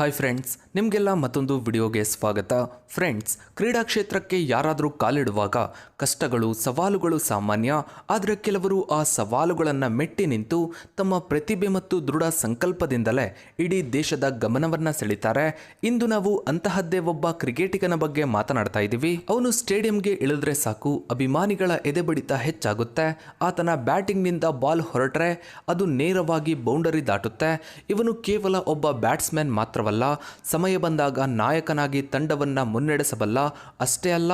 Hi friends ನಿಮಗೆಲ್ಲ ಮತ್ತೊಂದು ವಿಡಿಯೋಗೆ ಸ್ವಾಗತ. ಫ್ರೆಂಡ್ಸ್ ಕ್ರೀಡಾ ಕ್ಷೇತ್ರಕ್ಕೆ ಯಾರಾದರೂ ಕಾಲಿಡುವಾಗ ಕಷ್ಟಗಳು, ಸವಾಲುಗಳು ಸಾಮಾನ್ಯ, ಆದರೆ ಕೆಲವರು ಆ ಸವಾಲುಗಳನ್ನು ಮೆಟ್ಟಿ ನಿಂತು ತಮ್ಮ ಪ್ರತಿಭೆ ಮತ್ತು ದೃಢ ಸಂಕಲ್ಪದಿಂದಲೇ ಇಡೀ ದೇಶದ ಗಮನವನ್ನು ಸೆಳೀತಾರೆ. ಇಂದು ನಾವು ಅಂತಹದ್ದೇ ಒಬ್ಬ ಕ್ರಿಕೆಟಿಗನ ಬಗ್ಗೆ ಮಾತನಾಡ್ತಾ ಇದ್ದೀವಿ ಅವನು ಸ್ಟೇಡಿಯಂಗೆ ಇಳಿದ್ರೆ ಸಾಕು, ಅಭಿಮಾನಿಗಳ ಎದೆಬಡಿತ ಹೆಚ್ಚಾಗುತ್ತೆ. ಆತನ ಬ್ಯಾಟಿಂಗ್ನಿಂದ ಬಾಲ್ ಹೊರಟ್ರೆ ಅದು ನೇರವಾಗಿ ಬೌಂಡರಿ ದಾಟುತ್ತೆ. ಇವನು ಕೇವಲ ಒಬ್ಬ ಬ್ಯಾಟ್ಸ್ಮನ್ ಮಾತ್ರವಲ್ಲ ಸಮಯ ಬಂದಾಗ ನಾಯಕನಾಗಿ ತಂಡವನ್ನು ಮುನ್ನಡೆಸಬಲ್ಲ, ಅಷ್ಟೇ ಅಲ್ಲ,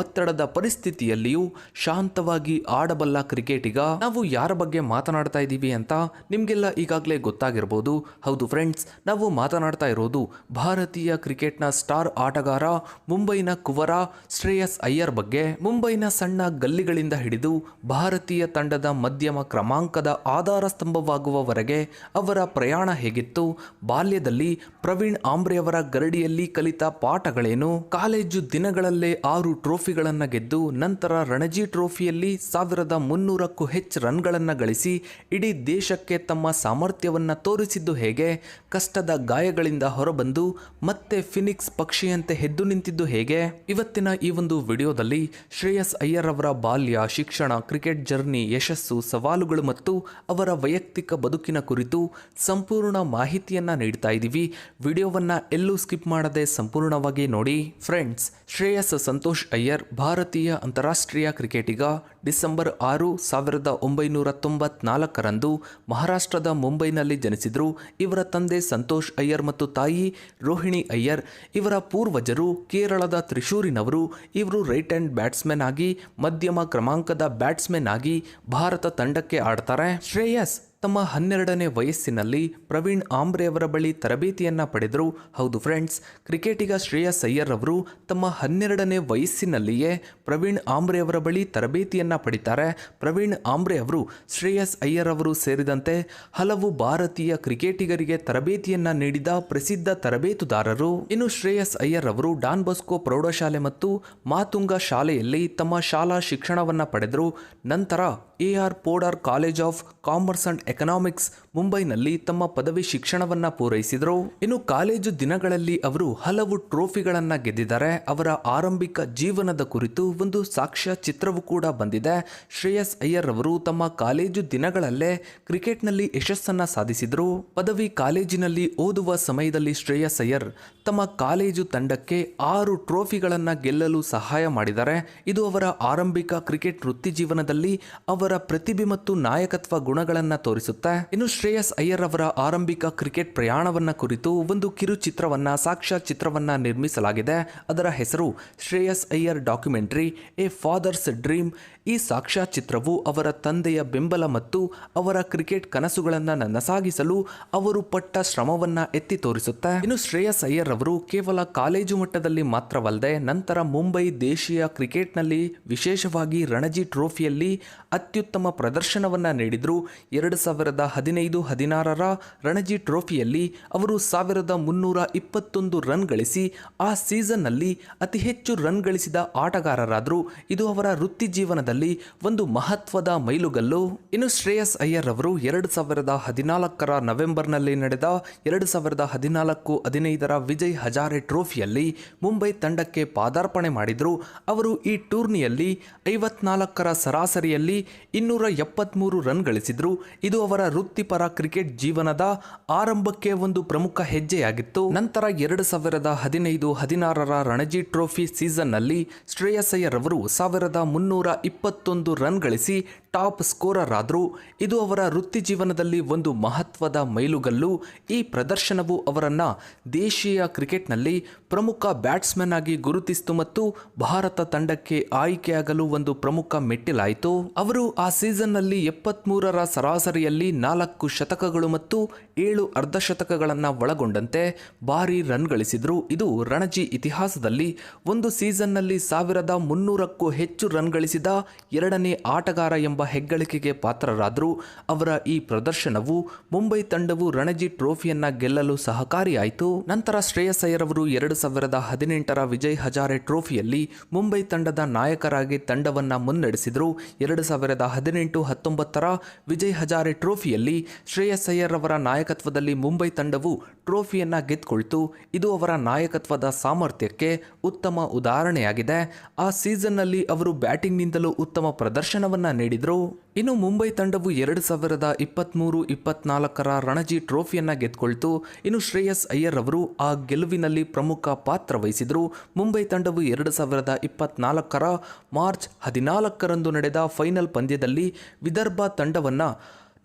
ಒತ್ತಡದ ಪರಿಸ್ಥಿತಿಯಲ್ಲಿಯೂ ಶಾಂತವಾಗಿ ಆಡಬಲ್ಲ ಕ್ರಿಕೆಟಿಗ ನಾವು ಯಾರ ಬಗ್ಗೆ ಮಾತನಾಡ್ತಾ ಇದ್ದೀವಿ ಅಂತ ನಿಮಗೆಲ್ಲ ಈಗಾಗಲೇ ಗೊತ್ತಾಗಿರ್ಬೋದು. ಹೌದು ಫ್ರೆಂಡ್ಸ್ ನಾವು ಮಾತನಾಡ್ತಾ ಇರೋದು ಭಾರತೀಯ ಕ್ರಿಕೆಟ್ನ ಸ್ಟಾರ್ ಆಟಗಾರ ಮುಂಬೈನ ಕುವರ ಶ್ರೇಯಸ್ ಅಯ್ಯರ್ ಬಗ್ಗೆ. ಮುಂಬೈನ ಸಣ್ಣ ಗಲ್ಲಿಗಳಿಂದ ಹಿಡಿದು ಭಾರತೀಯ ತಂಡದ ಮಧ್ಯಮ ಕ್ರಮಾಂಕದ ಆಧಾರ ಸ್ತಂಭವಾಗುವವರೆಗೆ ಅವರ ಪ್ರಯಾಣ ಹೇಗಿತ್ತು, ಬಾಲ್ಯದಲ್ಲಿ ಪ್ರವೀಣ್ ಆಂಬ್ರೆಯವರ ಗರಡಿಯಲ್ಲಿ ಕಲಿತ ಪಾಠಗಳೇನು? ಕಾಲೇಜು ದಿನಗಳಲ್ಲೇ ಆರು ಟ್ರೋಫಿಗಳನ್ನು ಗೆದ್ದು, ನಂತರ ರಣಜಿ ಟ್ರೋಫಿಯಲ್ಲಿ ಸಾವಿರದ ಮುನ್ನೂರಕ್ಕೂ ಹೆಚ್ಚು ರನ್ಗಳನ್ನು ಗಳಿಸಿ, ಇಡೀ ದೇಶಕ್ಕೆ ತಮ್ಮ ಸಾಮರ್ಥ್ಯವನ್ನು ತೋರಿಸಿದ್ದು ಹೇಗೆ? ಕಷ್ಟದ ಗಾಯಗಳಿಂದ ಹೊರಬಂದು, ಮತ್ತೆ ಫಿನಿಕ್ಸ್ ಪಕ್ಷಿಯಂತೆ ಎದ್ದು ನಿಂತಿದ್ದು ಹೇಗೆ? ಇವತ್ತಿನ ಈ ಒಂದು ವಿಡಿಯೋದಲ್ಲಿ ಶ್ರೇಯಸ್ ಅಯ್ಯರ್ ಅವರ ಬಾಲ್ಯ, ಶಿಕ್ಷಣ, ಕ್ರಿಕೆಟ್ ಜರ್ನಿ, ಯಶಸ್ಸು, ಸವಾಲುಗಳು ಮತ್ತು ಅವರ ವೈಯಕ್ತಿಕ ಬದುಕಿನ ಕುರಿತು ಸಂಪೂರ್ಣ ಮಾಹಿತಿಯನ್ನು ನೀಡ್ತಾ ಇದ್ದೀವಿ ವಿಡಿಯೋವನ್ನ ಎಲ್ಲೂ ಸ್ಕಿಪ್ ಮಾಡದೆ ಸಂಪೂರ್ಣವಾಗಿ ನೋಡಿ. ಫ್ರೆಂಡ್ಸ್, ಶ್ರೇಯಸ್ ಸಂತೋಷ್ ಅಯ್ಯರ್ ಭಾರತೀಯ ಅಂತಾರಾಷ್ಟ್ರೀಯ ಕ್ರಿಕೆಟಿಗ ಡಿಸೆಂಬರ್ ಆರು ಸಾವಿರದ ಒಂಬೈನೂರ ತೊಂಬತ್ನಾಲ್ಕರಂದು ಮಹಾರಾಷ್ಟ್ರದ ಮುಂಬೈನಲ್ಲಿ ಜನಿಸಿದರು. ಇವರ ತಂದೆ ಸಂತೋಷ್ ಅಯ್ಯರ್ ಮತ್ತು ತಾಯಿ ರೋಹಿಣಿ ಅಯ್ಯರ್. ಇವರ ಪೂರ್ವಜರು ಕೇರಳದ ತ್ರಿಶೂರಿನವರು. ಇವರು ರೈಟ್ ಹ್ಯಾಂಡ್ ಬ್ಯಾಟ್ಸ್ಮನ್ ಆಗಿ, ಮಧ್ಯಮ ಕ್ರಮಾಂಕದ ಬ್ಯಾಟ್ಸ್ಮನ್ ಆಗಿ ಭಾರತ ತಂಡಕ್ಕೆ ಆಡ್ತಾರೆ. ಶ್ರೇಯಸ್ ತಮ್ಮ ಹನ್ನೆರಡನೇ ವಯಸ್ಸಿನಲ್ಲಿ ಪ್ರವೀಣ್ ಆಂಬ್ರೆಯವರ ಬಳಿ ತರಬೇತಿಯನ್ನ ಪಡೆದರು. ಹೌದು ಫ್ರೆಂಡ್ಸ್ ಕ್ರಿಕೆಟಿಗ ಶ್ರೇಯಸ್ ಅಯ್ಯರ್ ಅವರು ತಮ್ಮ ಹನ್ನೆರಡನೇ ವಯಸ್ಸಿನಲ್ಲಿಯೇ ಪ್ರವೀಣ್ ಆಂಬ್ರೆಯವರ ಬಳಿ ತರಬೇತಿಯನ್ನ ಪಡಿತಾರೆ. ಪ್ರವೀಣ್ ಆಂಬ್ರೆ ಅವರು ಶ್ರೇಯಸ್ ಅಯ್ಯರ್ ಅವರು ಸೇರಿದಂತೆ ಹಲವು ಭಾರತೀಯ ಕ್ರಿಕೆಟಿಗರಿಗೆ ತರಬೇತಿಯನ್ನ ನೀಡಿದ ಪ್ರಸಿದ್ಧ ತರಬೇತುದಾರರು. ಇನ್ನು ಶ್ರೇಯಸ್ ಅಯ್ಯರ್ ಅವರು ಡಾನ್ ಬಸ್ಕೋ ಪ್ರೌಢಶಾಲೆ ಮತ್ತು ಮಾತುಂಗ ಶಾಲೆಯಲ್ಲಿ ತಮ್ಮ ಶಾಲಾ ಶಿಕ್ಷಣವನ್ನ ಪಡೆದರು. ನಂತರ A R Podar college of commerce and economics ಮುಂಬೈನಲ್ಲಿ ತಮ್ಮ ಪದವಿ ಶಿಕ್ಷಣವನ್ನ ಪೂರೈಸಿದರು. ಇನ್ನು ಕಾಲೇಜು ದಿನಗಳಲ್ಲಿ ಅವರು ಹಲವು ಟ್ರೋಫಿಗಳನ್ನ ಗೆದ್ದಿದ್ದಾರೆ. ಅವರ ಆರಂಭಿಕ ಜೀವನದ ಕುರಿತು ಒಂದು ಸಾಕ್ಷ್ಯ ಚಿತ್ರವೂ ಕೂಡ ಬಂದಿದೆ. ಶ್ರೇಯಸ್ ಅಯ್ಯರ್ ಅವರು ತಮ್ಮ ಕಾಲೇಜು ದಿನಗಳಲ್ಲೇ ಕ್ರಿಕೆಟ್ನಲ್ಲಿ ಯಶಸ್ಸನ್ನ ಸಾಧಿಸಿದರು. ಪದವಿ ಕಾಲೇಜಿನಲ್ಲಿ ಓದುವ ಸಮಯದಲ್ಲಿ ಶ್ರೇಯಸ್ ಅಯ್ಯರ್ ತಮ್ಮ ಕಾಲೇಜು ತಂಡಕ್ಕೆ ಆರು ಟ್ರೋಫಿಗಳನ್ನ ಗೆಲ್ಲಲು ಸಹಾಯ ಮಾಡಿದ್ದಾರೆ. ಇದು ಅವರ ಆರಂಭಿಕ ಕ್ರಿಕೆಟ್ ವೃತ್ತಿ ಜೀವನದಲ್ಲಿ ಅವರ ಪ್ರತಿಭೆ ಮತ್ತು ನಾಯಕತ್ವ ಗುಣಗಳನ್ನ ತೋರಿಸುತ್ತೆ. ಇನ್ನು ಅಯ್ಯರ್ ಅವರ ಆರಂಭಿಕ ಕ್ರಿಕೆಟ್ ಪ್ರಯಾಣವನ್ನ ಕುರಿತು ಒಂದು ಕಿರು ಚಿತ್ರವನ್ನ ಸಾಕ್ಷ್ಯ ಚಿತ್ರವನ್ನ ನಿರ್ಮಿಸಲಾಗಿದೆ. ಅದರ ಹೆಸರು Shreyas Iyer documentary, A father's dream. ಈ ಸಾಕ್ಷ್ಯ ಚಿತ್ರವು ಅವರ ತಂದೆಯ ಬೆಂಬಲ ಮತ್ತು ಅವರ ಕ್ರಿಕೆಟ್ ಕನಸುಗಳನ್ನು ನನಸಾಗಿಸಲು ಅವರು ಪಟ್ಟ ಶ್ರಮವನ್ನ ಎತ್ತಿ ತೋರಿಸುತ್ತೆ. ಇನ್ನು ಶ್ರೇಯಸ್ ಅಯ್ಯರ್ ಅವರು ಕೇವಲ ಕಾಲೇಜು ಮಟ್ಟದಲ್ಲಿ ಮಾತ್ರವಲ್ಲದೆ ನಂತರ ಮುಂಬೈ ದೇಶೀಯ ಕ್ರಿಕೆಟ್ನಲ್ಲಿ ವಿಶೇಷವಾಗಿ ರಣಜಿ ಟ್ರೋಫಿಯಲ್ಲಿ ಅತ್ಯುತ್ತಮ ಪ್ರದರ್ಶನವನ್ನ ನೀಡಿದ್ರು. ಎರಡು ಸಾವಿರದ ಹದಿನೈದು ಹದಿನಾರರ ರಣಜಿ ಟ್ರೋಫಿಯಲ್ಲಿ ಅವರು ಸಾವಿರದ ಮುನ್ನೂರ ಇಪ್ಪತ್ತೊಂದು ರನ್ ಗಳಿಸಿ, ಆ ಸೀಸನ್ನಲ್ಲಿ ಅತಿ ಹೆಚ್ಚು ರನ್ ಗಳಿಸಿದ ಆಟಗಾರರಾದರು ಇದು ಅವರ ವೃತ್ತಿ ಜೀವನದಲ್ಲಿ ಒಂದು ಮಹತ್ವದ ಮೈಲುಗಲ್ಲು. ಇನ್ನು ಶ್ರೇಯಸ್ ಅಯ್ಯರ್ ಅವರು ಎರಡು ಸಾವಿರದ ಹದಿನಾಲ್ಕರ ನವೆಂಬರ್ನಲ್ಲಿ ನಡೆದ ಎರಡು ಸಾವಿರದ ಹದಿನಾಲ್ಕು, ಹದಿನೈದರ ವಿಜಯ್ ಹಜಾರೆ ಟ್ರೋಫಿಯಲ್ಲಿ ಮುಂಬೈ ತಂಡಕ್ಕೆ ಪಾದಾರ್ಪಣೆ ಮಾಡಿದರು. ಅವರು ಈ ಟೂರ್ನಿಯಲ್ಲಿ ಐವತ್ನಾಲ್ಕರ ಸರಾಸರಿಯಲ್ಲಿ ಇನ್ನೂರ ಎಪ್ಪತ್ತ್ಮೂರು ರನ್ ಗಳಿಸಿದರು. ಇದು ಅವರ ವೃತ್ತಿಪರ ಕ್ರಿಕೆಟ್ ಜೀವನದ ಆರಂಭಕ್ಕೆ ಒಂದು ಪ್ರಮುಖ ಹೆಜ್ಜೆಯಾಗಿತ್ತು. ನಂತರ ಎರಡು ಸಾವಿರದ ಹದಿನೈದು ಹದಿನಾರರ ರಣಜಿ ಟ್ರೋಫಿ ಸೀಸನ್ನಲ್ಲಿ ಶ್ರೇಯಸ್ ಅಯ್ಯರ್ ಅವರು ಸಾವಿರದ ಮುನ್ನೂರ ಇಪ್ಪತ್ತೊಂದು ರನ್ ಗಳಿಸಿ ಟಾಪ್ ಸ್ಕೋರರ್ ಆದರು ಇದು ಅವರ ವೃತ್ತಿ ಜೀವನದಲ್ಲಿ ಒಂದು ಮಹತ್ವದ ಮೈಲುಗಲ್ಲು. ಈ ಪ್ರದರ್ಶನವು ಅವರನ್ನು ದೇಶೀಯ ಕ್ರಿಕೆಟ್ನಲ್ಲಿ ಪ್ರಮುಖ ಬ್ಯಾಟ್ಸ್ಮನ್ ಆಗಿ ಗುರುತಿಸಿತು ಮತ್ತು ಭಾರತ ತಂಡಕ್ಕೆ ಆಯ್ಕೆಯಾಗಲು ಒಂದು ಪ್ರಮುಖ ಮೆಟ್ಟಿಲಾಯಿತು. ಅವರು ಆ ಸೀಸನ್ನಲ್ಲಿ ಎಪ್ಪತ್ತ್ಮೂರರ ಸರಾಸರಿಯಲ್ಲಿ ನಾಲ್ಕು ಶತಕಗಳು ಮತ್ತು ಏಳು ಅರ್ಧಶತಕಗಳನ್ನು ಒಳಗೊಂಡಂತೆ ಭಾರಿ ರನ್ ಗಳಿಸಿದರು. ಇದು ರಣಜಿ ಇತಿಹಾಸದಲ್ಲಿ ಒಂದು ಸೀಸನ್ನಲ್ಲಿ ಸಾವಿರದ ಮುನ್ನೂರಕ್ಕೂ ಹೆಚ್ಚು ರನ್ ಗಳಿಸಿದ ಎರಡನೇ ಆಟಗಾರ ಎಂಬ ಹೆಗ್ಗಳಿಕೆಗೆ ಪಾತ್ರರಾದರೂ ಅವರ ಈ ಪ್ರದರ್ಶನವು ಮುಂಬೈ ತಂಡವು ರಣಜಿ ಟ್ರೋಫಿಯನ್ನ ಗೆಲ್ಲಲು ಸಹಕಾರಿಯಾಯಿತು. ನಂತರ ಶ್ರೇಯಸ್ ಅಯ್ಯರವರು ಎರಡು ಸಾವಿರದ ಹದಿನೆಂಟರ ವಿಜಯ್ ಹಜಾರೆ ಟ್ರೋಫಿಯಲ್ಲಿ ಮುಂಬೈ ತಂಡದ ನಾಯಕರಾಗಿ ತಂಡವನ್ನ ಮುನ್ನಡೆಸಿದರು. ಎರಡು ಸಾವಿರದ ಹದಿನೆಂಟು ಹತ್ತೊಂಬತ್ತರ ವಿಜಯ್ ಹಜಾರೆ ಟ್ರೋಫಿಯಲ್ಲಿ ಶ್ರೇಯಸ್ ಅಯ್ಯರ್ ಅವರ ನಾಯಕತ್ವದಲ್ಲಿ ಮುಂಬೈ ತಂಡವು ಟ್ರೋಫಿಯನ್ನ ಗೆದ್ದುಕೊಳ್ತು ಇದು ಅವರ ನಾಯಕತ್ವದ ಸಾಮರ್ಥ್ಯಕ್ಕೆ ಉತ್ತಮ ಉದಾಹರಣೆಯಾಗಿದೆ. ಆ ಸೀಸನ್ನಲ್ಲಿ ಅವರು ಬ್ಯಾಟಿಂಗ್ನಿಂದಲೂ ಉತ್ತಮ ಪ್ರದರ್ಶನವನ್ನ ನೀಡಿದರು. ಇನ್ನು ಮುಂಬೈ ತಂಡವು ಎರಡು ಸಾವಿರದ ಇಪ್ಪತ್ತ್ಮೂರು ಇಪ್ಪತ್ನಾಲ್ಕರ ರಣಜಿ ಟ್ರೋಫಿಯನ್ನು ಗೆದ್ದುಕೊಳ್ತು ಇನ್ನು ಶ್ರೇಯಸ್ ಅಯ್ಯರ್ ಅವರು ಆ ಗೆಲುವಿನಲ್ಲಿ ಪ್ರಮುಖ ಪಾತ್ರ ವಹಿಸಿದರು. ಮುಂಬೈ ತಂಡವು ಎರಡು ಸಾವಿರದ ಇಪ್ಪತ್ನಾಲ್ಕರ ಮಾರ್ಚ್ ಹದಿನಾಲ್ಕರಂದು ನಡೆದ ಫೈನಲ್ ಪಂದ್ಯದಲ್ಲಿ ವಿದರ್ಭ ತಂಡವನ್ನು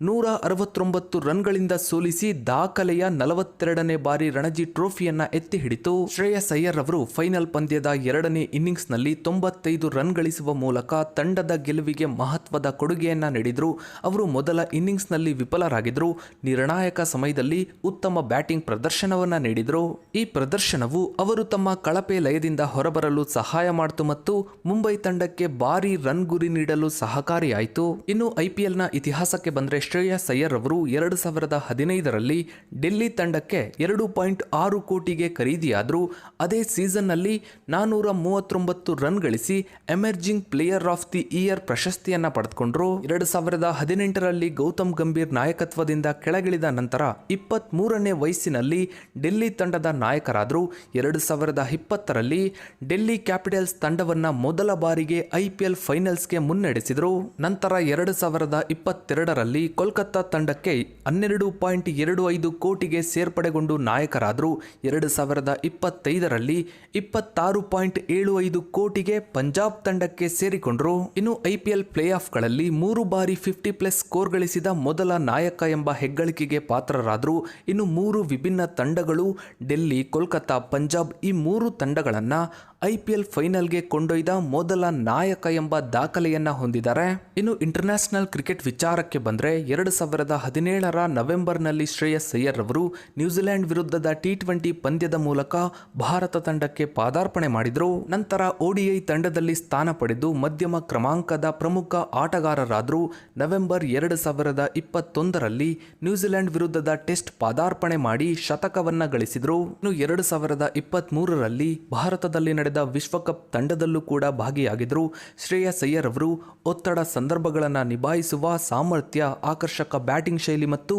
ನೂರ ಅರವತ್ತೊಂಬತ್ತು ರನ್ಗಳಿಂದ ಸೋಲಿಸಿ ದಾಖಲೆಯ ನಲವತ್ತೆರಡನೇ ಬಾರಿ ರಣಜಿ ಟ್ರೋಫಿಯನ್ನ ಎತ್ತಿ ಹಿಡಿತು. ಶ್ರೇಯಸ್ ಅಯ್ಯರ್ ಅವರು ಫೈನಲ್ ಪಂದ್ಯದ ಎರಡನೇ ಇನ್ನಿಂಗ್ಸ್ನಲ್ಲಿ ತೊಂಬತ್ತೈದು ರನ್ ಗಳಿಸುವ ಮೂಲಕ ತಂಡದ ಗೆಲುವಿಗೆ ಮಹತ್ವದ ಕೊಡುಗೆಯನ್ನ ನೀಡಿದರು. ಅವರು ಮೊದಲ ಇನ್ನಿಂಗ್ಸ್ನಲ್ಲಿ ವಿಫಲರಾಗಿದ್ದರು ನಿರ್ಣಾಯಕ ಸಮಯದಲ್ಲಿ ಉತ್ತಮ ಬ್ಯಾಟಿಂಗ್ ಪ್ರದರ್ಶನವನ್ನ ನೀಡಿದರು. ಈ ಪ್ರದರ್ಶನವು ಅವರು ತಮ್ಮ ಕಳಪೆ ಲಯದಿಂದ ಹೊರಬರಲು ಸಹಾಯ ಮಾಡಿತು ಮತ್ತು ಮುಂಬೈ ತಂಡಕ್ಕೆ ಭಾರಿ ರನ್ ಗುರಿ ನೀಡಲು ಸಹಕಾರಿಯಾಯಿತು. ಇನ್ನು ಐಪಿಎಲ್ನ ಇತಿಹಾಸಕ್ಕೆ ಬಂದರೆ ಶ್ರೇಯಸ್ ಅಯ್ಯರ್ ಅವರು ಎರಡು ಸಾವಿರದ ಹದಿನೈದರಲ್ಲಿ ಡೆಲ್ಲಿ ತಂಡಕ್ಕೆ ಎರಡು ಪಾಯಿಂಟ್ ಆರು ಕೋಟಿಗೆ ಖರೀದಿಯಾದರು ಅದೇ ಸೀಸನ್ನಲ್ಲಿ ನಾನ್ನೂರ ಮೂವತ್ತೊಂಬತ್ತು ರನ್ ಗಳಿಸಿ emerging player of the year ಪ್ರಶಸ್ತಿಯನ್ನು ಪಡೆದುಕೊಂಡರು. ಎರಡು ಸಾವಿರದ ಹದಿನೆಂಟರಲ್ಲಿ ಗೌತಮ್ ಗಂಭೀರ್ ನಾಯಕತ್ವದಿಂದ ಕೆಳಗಿಳಿದ ನಂತರ ಇಪ್ಪತ್ತ್ ಮೂರನೇ ವಯಸ್ಸಿನಲ್ಲಿ ಡೆಲ್ಲಿ ತಂಡದ ನಾಯಕರಾದರು ಎರಡು ಸಾವಿರದ ಇಪ್ಪತ್ತರಲ್ಲಿ ಡೆಲ್ಲಿ ಕ್ಯಾಪಿಟಲ್ಸ್ ತಂಡವನ್ನು ಮೊದಲ ಬಾರಿಗೆ ಐಪಿಎಲ್ ಫೈನಲ್ಸ್ಗೆ ಮುನ್ನಡೆಸಿದರು. ನಂತರ ಎರಡು ಸಾವಿರದ ಇಪ್ಪತ್ತೆರಡರಲ್ಲಿ ಕೋಲ್ಕತ್ತಾ ತಂಡಕ್ಕೆ ಹನ್ನೆರಡು ಪಾಯಿಂಟ್ ಎರಡು ಐದು ಕೋಟಿಗೆ ಸೇರ್ಪಡೆಗೊಂಡು ನಾಯಕರಾದರು ಎರಡು ಸಾವಿರದ ಇಪ್ಪತ್ತೈದರಲ್ಲಿ ಇಪ್ಪತ್ತಾರು ಪಾಯಿಂಟ್ ಏಳು ಐದು ಕೋಟಿಗೆ ಪಂಜಾಬ್ ತಂಡಕ್ಕೆ ಸೇರಿಕೊಂಡರು. ಇನ್ನು ಐಪಿಎಲ್ ಪ್ಲೇ ಆಫ್ಗಳಲ್ಲಿ ಮೂರು ಬಾರಿ ಫಿಫ್ಟಿ ಪ್ಲಸ್ ಸ್ಕೋರ್ ಗಳಿಸಿದ ಮೊದಲ ನಾಯಕ ಎಂಬ ಹೆಗ್ಗಳಿಕೆಗೆ ಪಾತ್ರರಾದರು ಇನ್ನು ಮೂರು ವಿಭಿನ್ನ ತಂಡಗಳು ಡೆಲ್ಲಿ, ಕೋಲ್ಕತ್ತಾ, ಪಂಜಾಬ್ ಈ ಮೂರು ತಂಡಗಳನ್ನು ಐಪಿಎಲ್ ಫೈನಲ್ಗೆ ಕೊಂಡೊಯ್ದ ಮೊದಲ ನಾಯಕ ಎಂಬ ದಾಖಲೆಯನ್ನು ಹೊಂದಿದ್ದಾರೆ. ಇನ್ನು ಇಂಟರ್ನ್ಯಾಷನಲ್ ಕ್ರಿಕೆಟ್ ವಿಚಾರಕ್ಕೆ ಬಂದರೆ ಎರಡು ಸಾವಿರದ ಹದಿನೇಳರ ನವೆಂಬರ್ನಲ್ಲಿ ಶ್ರೇಯಸ್ ಅಯ್ಯರ್ ಅವರು ನ್ಯೂಜಿಲೆಂಡ್ ವಿರುದ್ಧದ ಟಿ ಟ್ವೆಂಟಿ ಪಂದ್ಯದ ಮೂಲಕ ಭಾರತ ತಂಡಕ್ಕೆ ಪಾದಾರ್ಪಣೆ ಮಾಡಿದರು. ನಂತರ ಒಡಿಐ ತಂಡದಲ್ಲಿ ಸ್ಥಾನ ಪಡೆದು ಮಧ್ಯಮ ಕ್ರಮಾಂಕದ ಪ್ರಮುಖ ಆಟಗಾರರಾದರು. ನವೆಂಬರ್ ಎರಡು ಸಾವಿರದ ಇಪ್ಪತ್ತೊಂದರಲ್ಲಿ ನ್ಯೂಜಿಲೆಂಡ್ ವಿರುದ್ಧದ ಟೆಸ್ಟ್ ಪಾದಾರ್ಪಣೆ ಮಾಡಿ ಶತಕವನ್ನ ಗಳಿಸಿದರು. ಇನ್ನು ಎರಡು ಸಾವಿರದ ಇಪ್ಪತ್ತ್ ಮೂರರಲ್ಲಿ ಭಾರತದಲ್ಲಿ ನಡೆದ ವಿಶ್ವಕಪ್ ತಂಡದಲ್ಲೂ ಕೂಡ ಭಾಗಿಯಾಗಿದ್ದರು ಶ್ರೇಯಸ್ ಅಯ್ಯರ್ ಅವರು ಒತ್ತಡ ಸಂದರ್ಭಗಳನ್ನು ನಿಭಾಯಿಸುವ ಸಾಮರ್ಥ್ಯ ಆಕರ್ಷಕ ಬ್ಯಾಟಿಂಗ್ ಶೈಲಿ ಮತ್ತು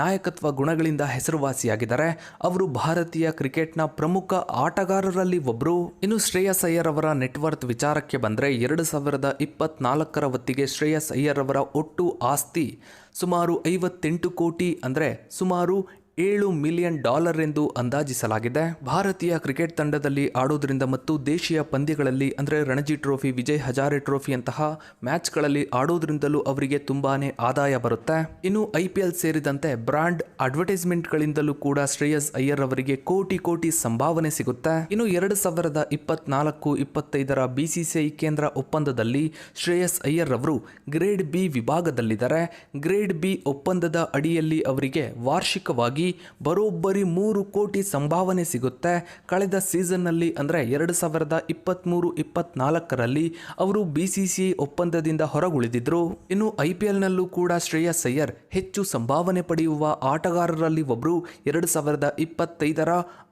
ನಾಯಕತ್ವ ಗುಣಗಳಿಂದ ಹೆಸರುವಾಸಿಯಾಗಿದ್ದಾರೆ. ಅವರು ಭಾರತೀಯ ಕ್ರಿಕೆಟ್ನ ಪ್ರಮುಖ ಆಟಗಾರರಲ್ಲಿ ಒಬ್ಬರು ಇನ್ನು ಶ್ರೇಯಸ್ ಅಯ್ಯರ್ ಅವರ ನೆಟ್ವರ್ತ್ ವಿಚಾರಕ್ಕೆ ಬಂದರೆ ಎರಡು ಸಾವಿರದ ಇಪ್ಪತ್ನಾಲ್ಕರ ಹೊತ್ತಿಗೆ ಶ್ರೇಯಸ್ ಅಯ್ಯರ್ ಅವರ ಒಟ್ಟು ಆಸ್ತಿ ಸುಮಾರು ಐವತ್ತೆಂಟು ಕೋಟಿ ಅಂದರೆ ಸುಮಾರು ಏಳು ಮಿಲಿಯನ್ ಡಾಲರ್ ಎಂದು ಅಂದಾಜಿಸಲಾಗಿದೆ. ಭಾರತೀಯ ಕ್ರಿಕೆಟ್ ತಂಡದಲ್ಲಿ ಆಡೋದ್ರಿಂದ ಮತ್ತು ದೇಶೀಯ ಪಂದ್ಯಗಳಲ್ಲಿ, ಅಂದರೆ ರಣಜಿ ಟ್ರೋಫಿ, ವಿಜಯ್ ಹಜಾರೆ ಟ್ರೋಫಿಯಂತಹ ಮ್ಯಾಚ್ಗಳಲ್ಲಿ ಆಡೋದ್ರಿಂದಲೂ ಅವರಿಗೆ ತುಂಬಾನೇ ಆದಾಯ ಬರುತ್ತೆ. ಇನ್ನು ಐ ಪಿ ಎಲ್ ಸೇರಿದಂತೆ ಬ್ರಾಂಡ್ ಅಡ್ವರ್ಟೈಸ್ಮೆಂಟ್ಗಳಿಂದಲೂ ಕೂಡ ಶ್ರೇಯಸ್ ಅಯ್ಯರ್ ಅವರಿಗೆ ಕೋಟಿ ಕೋಟಿ ಸಂಭಾವನೆ ಸಿಗುತ್ತೆ. ಇನ್ನು ಎರಡು ಸಾವಿರದ ಇಪ್ಪತ್ನಾಲ್ಕು ಇಪ್ಪತ್ತೈದರ ಬಿಸಿಸಿಐ ಕೇಂದ್ರ ಒಪ್ಪಂದದಲ್ಲಿ ಶ್ರೇಯಸ್ ಅಯ್ಯರ್ ಅವರು ಗ್ರೇಡ್ ಬಿ ವಿಭಾಗದಲ್ಲಿದ್ದಾರೆ. ಗ್ರೇಡ್ ಬಿ ಒಪ್ಪಂದದ ಅಡಿಯಲ್ಲಿ ಅವರಿಗೆ ವಾರ್ಷಿಕವಾಗಿ ಬರೋಬ್ಬರಿ ಮೂರು ಕೋಟಿ ಸಂಭಾವನೆ ಸಿಗುತ್ತೆ. ಕಳೆದ ಸೀಸನ್ನಲ್ಲಿ ಅಂದರೆ ಎರಡು ಸಾವಿರದ ಇಪ್ಪತ್ತ್ಮೂರು ಇಪ್ಪತ್ನಾಲ್ಕರಲ್ಲಿ ಅವರು ಬಿ ಒಪ್ಪಂದದಿಂದ ಹೊರಗುಳಿದಿದ್ರು. ಇನ್ನು ಐ ಪಿ ಎಲ್ನಲ್ಲೂ ಕೂಡ ಶ್ರೇಯಸ್ ಅಯ್ಯರ್ ಹೆಚ್ಚು ಸಂಭಾವನೆ ಪಡೆಯುವ ಆಟಗಾರರಲ್ಲಿ ಒಬ್ಬರು ಎರಡು ಸಾವಿರದ ಇಪ್ಪತ್ತೈದರ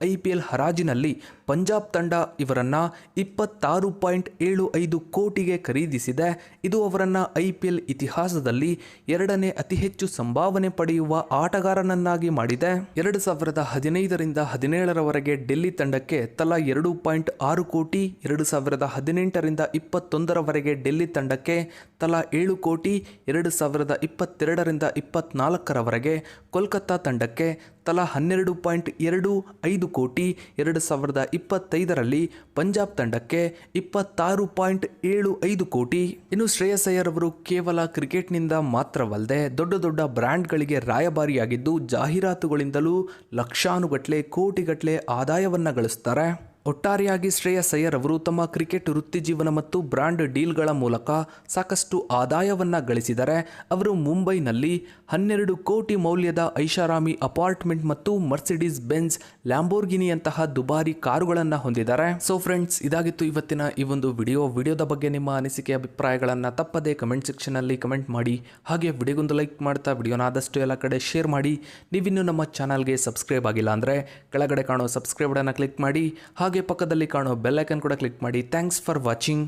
ಐ ಪಿ ಎಲ್ ಹರಾಜಿನಲ್ಲಿ ಪಂಜಾಬ್ ತಂಡ ಇವರನ್ನ ಇಪ್ಪತ್ತಾರು ಪಾಯಿಂಟ್ ಏಳು ಐದು ಕೋಟಿಗೆ ಖರೀದಿಸಿದೆ. ಇದು ಅವರನ್ನು ಐ ಪಿ ಎಲ್ ಇತಿಹಾಸದಲ್ಲಿ ಎರಡನೇ ಅತಿ ಹೆಚ್ಚು ಸಂಭಾವನೆ ಪಡೆಯುವ ಆಟಗಾರನನ್ನಾಗಿ ಮಾಡಿದೆ. ಎರಡು ಸಾವಿರದ ಹದಿನೈದರಿಂದ ಹದಿನೇಳರವರೆಗೆ ಡೆಲ್ಲಿ ತಂಡಕ್ಕೆ ತಲಾ ಎರಡು ಪಾಯಿಂಟ್ ಆರು ಕೋಟಿ, ಎರಡು ಸಾವಿರದ ಹದಿನೆಂಟರಿಂದ ಇಪ್ಪತ್ತೊಂದರವರೆಗೆ ಡೆಲ್ಲಿ ತಂಡಕ್ಕೆ ತಲಾ ಏಳು ಕೋಟಿ, ಎರಡು ಸಾವಿರದ ಇಪ್ಪತ್ತೆರಡರಿಂದ ಇಪ್ಪತ್ನಾಲ್ಕರವರೆಗೆ ಕೋಲ್ಕತ್ತಾ ತಂಡಕ್ಕೆ ತಲಾ ಹನ್ನೆರಡು ಪಾಯಿಂಟ್ ಎರಡು ಐದು ಕೋಟಿ, ಎರಡು ಸಾವಿರದ ಇಪ್ಪತ್ತೈದರಲ್ಲಿ ಪಂಜಾಬ್ ತಂಡಕ್ಕೆ ಇಪ್ಪತ್ತಾರು ಪಾಯಿಂಟ್ ಏಳು ಐದು ಕೋಟಿ. ಇನ್ನು ಶ್ರೇಯಸ್ ಅಯ್ಯರ್ ಅವರು ಕೇವಲ ಕ್ರಿಕೆಟ್ನಿಂದ ಮಾತ್ರವಲ್ಲದೆ ದೊಡ್ಡ ದೊಡ್ಡ ಬ್ರ್ಯಾಂಡ್ಗಳಿಗೆ ರಾಯಭಾರಿಯಾಗಿದ್ದು ಜಾಹೀರಾತುಗಳಿಂದಲೂ ಲಕ್ಷಾನುಗಟ್ಲೆ ಕೋಟಿಗಟ್ಲೆ ಆದಾಯವನ್ನು ಗಳಿಸ್ತಾರೆ. ಒಟ್ಟಾರೆಯಾಗಿ ಶ್ರೇಯಸ್ ಅಯ್ಯರ್ ಅವರು ತಮ್ಮ ಕ್ರಿಕೆಟ್ ವೃತ್ತಿ ಜೀವನ ಮತ್ತು ಬ್ರಾಂಡ್ ಡೀಲ್ಗಳ ಮೂಲಕ ಸಾಕಷ್ಟು ಆದಾಯವನ್ನು ಗಳಿಸಿದರೆ, ಅವರು ಮುಂಬೈನಲ್ಲಿ ಹನ್ನೆರಡು ಕೋಟಿ ಮೌಲ್ಯದ ಐಷಾರಾಮಿ ಅಪಾರ್ಟ್ಮೆಂಟ್ ಮತ್ತು ಮರ್ಸಿಡೀಸ್ ಬೆಂಜ್ ಲ್ಯಾಂಬೋರ್ಗಿನಿಯಂತಹ ದುಬಾರಿ ಕಾರುಗಳನ್ನು ಹೊಂದಿದ್ದಾರೆ. ಸೊ ಫ್ರೆಂಡ್ಸ್ ಇದಾಗಿತ್ತು ಇವತ್ತಿನ ಈ ಒಂದು ವಿಡಿಯೋ. ವಿಡಿಯೋದ ಬಗ್ಗೆ ನಿಮ್ಮ ಅನಿಸಿಕೆ, ಅಭಿಪ್ರಾಯಗಳನ್ನು ತಪ್ಪದೆ ಕಮೆಂಟ್ ಸೆಕ್ಷನಲ್ಲಿ ಕಮೆಂಟ್ ಮಾಡಿ. ಹಾಗೆ ವಿಡಿಯೋಗೊಂದು ಲೈಕ್ ಮಾಡ್ತಾ ವಿಡಿಯೋನ ಆದಷ್ಟು ಎಲ್ಲ ಕಡೆ ಶೇರ್ ಮಾಡಿ. ನೀವಿನ್ನೂ ನಮ್ಮ ಚಾನಲ್ಗೆ ಸಬ್ಸ್ಕ್ರೈಬ್ ಆಗಿಲ್ಲ ಅಂದರೆ ಕೆಳಗಡೆ ಕಾಣೋ ಸಬ್ಸ್ಕ್ರೈಬ್ ಕ್ಲಿಕ್ ಮಾಡಿ. ಹಾಗೆ ಪಕ್ಕದಲ್ಲಿ ಕಾಣೋ ಬೆಲ್ ಐಕನ್ ಕೂಡ ಕ್ಲಿಕ್ ಮಾಡಿ. Thanks for watching